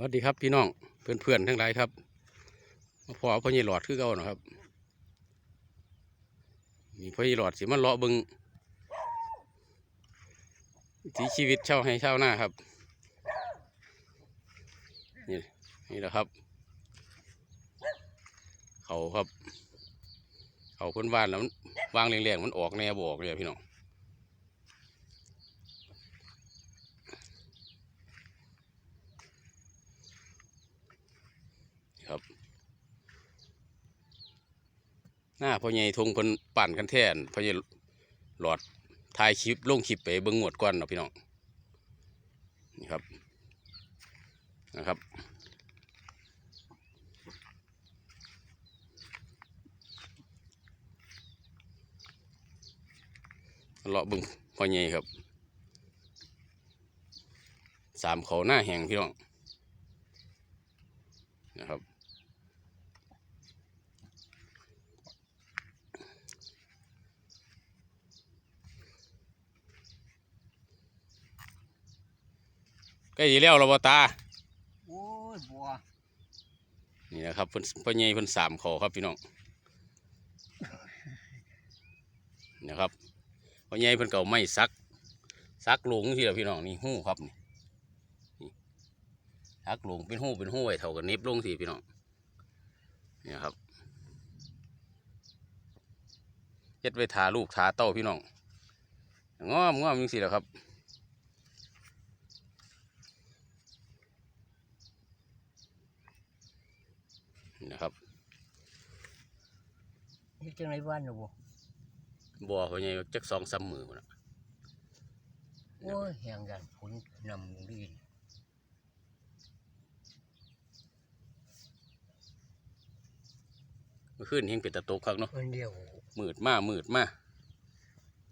สวัสดีครับพี่น้องเพื่อนๆทั้งหลายครับมาพอพ่อใหญ่หลอดคือเก่านะครับมีพ่อใหญ่หลอดสิมาเลาะบิงวิถีชีวิตเช่าวให้เช่าวหน้าครับนี่นี่แหละครับ เขาครับ เขาคนบ้านแล้ววางแรงๆมันออกแนวบอกเลยพี่น้อง หน้าพ่อใหญ่ทงเพิ่นปั่นกันแท่นพ่อใหญ่หลอดถ่ายคลิปลงคลิปไปเบิ่งงวดก่อนเนาะพี่น้องนี่ครับนะครับเลาะเบิ่งพ่อใหญ่ครับสามเขาหน้าแห่งพี่น้องนะครับ ใกล้ดีแล้วเราบตา โอ้ยบัวนี่นะครับเพิ่นพ่อใหญ่เพิ่นสามเขาครับพี่น้องนะครับพ่อใหญ่เพิ่นเก่าไม่ซักซักหลงที่เราพี่น้องนี่หู้ครับนี่นี่ซักหลงเป็นหู้เป็นหู้ไว้เท่ากันเน็บลงสิพี่น้องนี่นะครับเฮ็ดไว้ทาลูกทาเต้าพี่น้องงอมงอมจังสิแหละครับ นี่นะครับนี่จังไรบ้านนะบัวบัวพ่อใหญ่จักสองสามมือพุ่นน่ะโอ้ยแหงยันผลนำดีนเมื่อคืนเฮงเป็นตะโตกคักเนาะคนเดียวมืดมามืดมา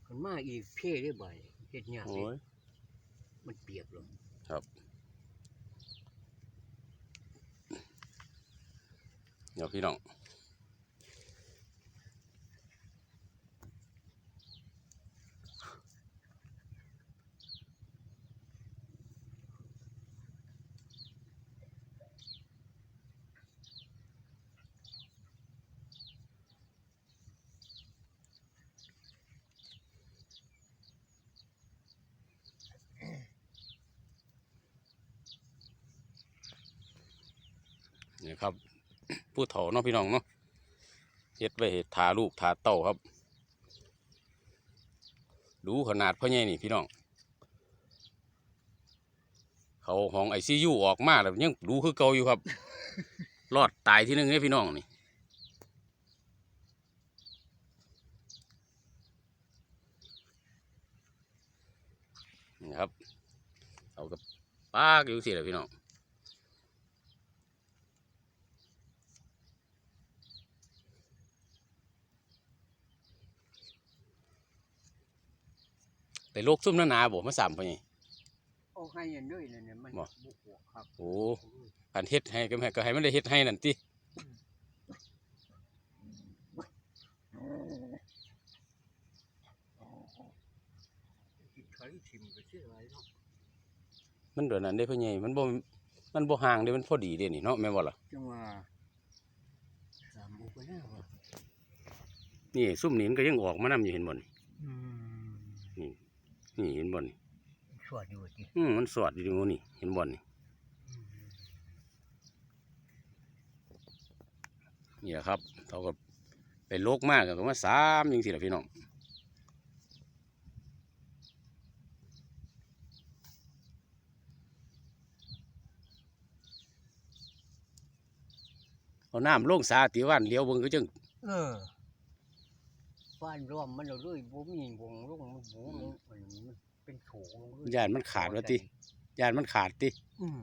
มันมาอีกเพ่ได้บ่อยเฮ็ดยากโอ้เลยยมันเปียกลง เดี๋ยวพี่น้องนี่ครับ ผู้เฒ่าเนาะพี่น้องเนาะเฮ็ดไว้เฮ็ดทาลูกทาเต้าครับ ดูขนาดพ่อใหญ่นี่พี่น้อง เขาห้องไอซียูออกมาแล้วยังดูคือเก่าอยู่ครับ รอดตายที่นึงเนี่ยพี่น้องนี่นี่ครับ เอากับปากอยู่สิแหละพี่น้อง ไปโลกซุ่มหนาหนาบ่มาสามพ่อใหญ่เอาให้ยันด้วยนั่นน่ะมันบ่ บุกหัวครับโอ้การเฮ็ดให้ก็ให้ก็ให้มันได้เฮ็ดให้นั่นติที่ไถทิมก็เชื่ออะไรเนาะมันเดี๋ยวนั้นเด้พ่อใหญ่มันบ่มันบ่ห่างเด้มันพอดีเด้นี่เนาะแม่นบ่ล่ะจังว่าสามบุกไปหน้าว่ะนี่ซุ่มนี้มันก็ยังออกมานํอยู่เห็นบ่นี่อืม นี่เห็นบ่นี่สวดอยู่ติอืมมันสอดอยู่ตรงนู้นนี่เห็นบ่นี่อืมนี่แหละครับเขาก็ไปโลกมากก็มาสามจังซี่ล่ะพี่น้องเอาน้ำลงสาติวันเลี้ยวเบิ่งก็จังเออ บ้านร่วมมันเอาด้วยบ่มีวงลงมันบูลงมันมันเป็นโถงลงเลยย่านมันขาดว่าติย่านมันขาดติอืม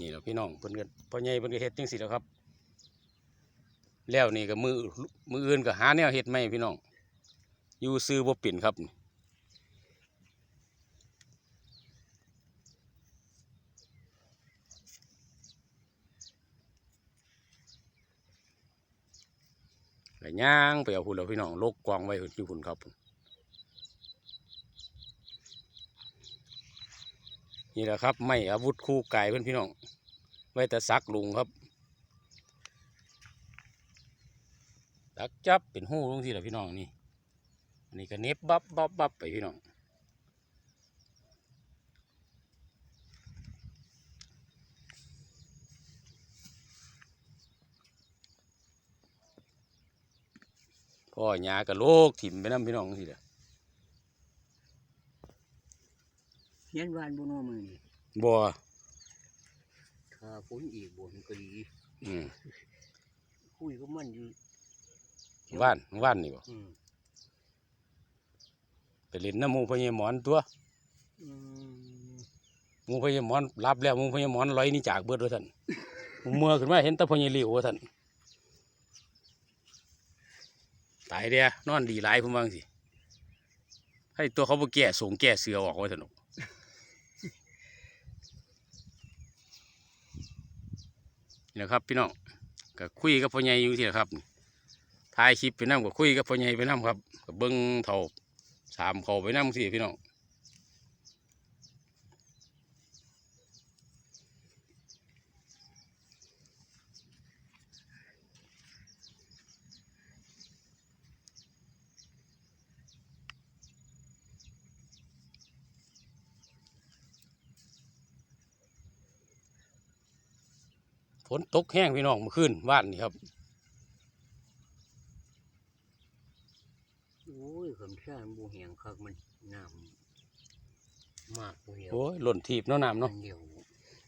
นี่แหละพี่น้องเพิ่นก็พ่อใหญ่เพิ่นก็เฮ็ดจังซี่แหล้วครับ แล้วนี่ก็มือมืออื่นก็หาแนวเฮ็ดใหม่พี่น้อง อยู่ซื้อบ่เป็นครับนี่ ก็ย่างไปเอาหุ่นเราพี่น้องลกกวางไว้อยู่หุ่นครับนี่แหละครับไม่อาวุธคู่กายเพื่อนพี่น้อง ไว้แต่ซักลุงครับดักจับเป็นหูลงที่แหละพี่น้องนี่อันนี้ก็เน็บบับบับบับไปพี่น้อง พ่อหยากับโลกถิ่มไปน้ำพี่น้องสิเด้อเฮียนวานบ่เนอมือนี่บัวถ้าฝนอีกบ่มันก็ดีอืมคุยกับมันอยู่ว่านว่านนี่บ่อืมไปเล่นน้ำหมูพญหมอนตัวอืมหมูพญหมอนรับแล้วหมูพญหมอนลอยหนี่จากเบิดว่าท่านหมูเมื่อขึ้นมาเห็นแตะพญหลิวว่าท่าน ตายเดียนอนดีหลายพุ่มบางสิให้ตัวเขาบ่แก่ส่งแก่เสือออกไว้ท่านนี่นะครับพี่น้องก็คุยกับพ่อใหญ่อยู่ที่นะครับถ่ายคลิปไปนั่งก็คุยกับพ่อใหญ่ไปนั่งครับก็เบิ้งเท่าสามเขาไปนั่งสิพี่น้อง นตกแห้งพี่น้องเมื่อคืนว่านนี่ครับโอ้ยคำซ่านบ่แหงคักมันน้ำมากบ่เหี่ยวโอ้ยหล่นทีบเนาะน้ำเนาะอัเดียว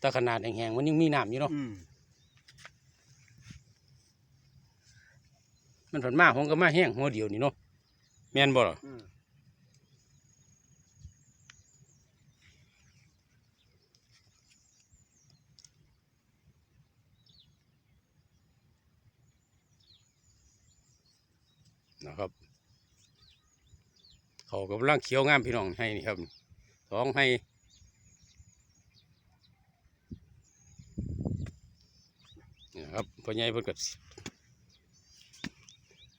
แต่ขนาดแห้งๆมันยังมีน้ำอยู่เนาะอืมมันผันมาผมก็มาแห้งหัวเดียวนี่เนาะแม่นบ่หรอ นะครับ เขากำลังเขียวงามพี่น้องให้นี่ครับท้องให้นะครับพ่อใหญ่เพิ่นก็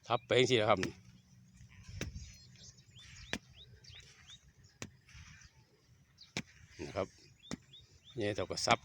ทับไปสินะครับนี่นะครับเนี่ยเราก็ซับ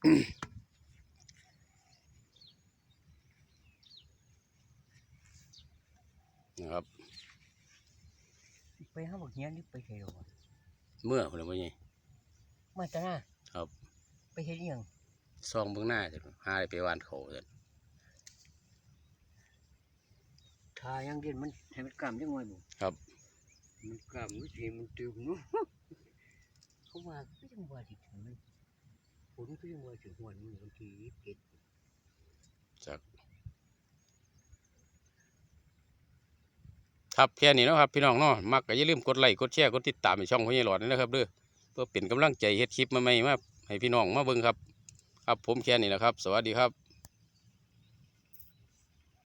นะครับ ไปหาบักเฮียนนี่ไปเฮ็ดหรอวะเมื่อคนละวันนี้มาตะหน้าครับ ไปเฮ็ดอิหยังซองเบื้องหน้าจะหาได้ไปหวานเขาจะทายังเด่นมันให้มันกล้ามจังหน่อยบ่ครับ มันกล้ามมันสิมันตึงเนาะเขาว่าก็ยังว่าสิถึงมันฝ นก็ยังว่าสิหวนมือวันที่27จากครับแค่นี้นะครับ พี่น้องเนาะมักก็อย่าลืมกดไลค์กดแชร์กดติดตามในช่องพ่อใหญ่หลอดนี่นะครับเด้อเพื่อเป็นกำลังใจเฮ็ดคลิปมาใหม่มาให้พี่น้องมาเบิ่งครับ ครับผมแค่นี้นะครับ สวัสดีครับ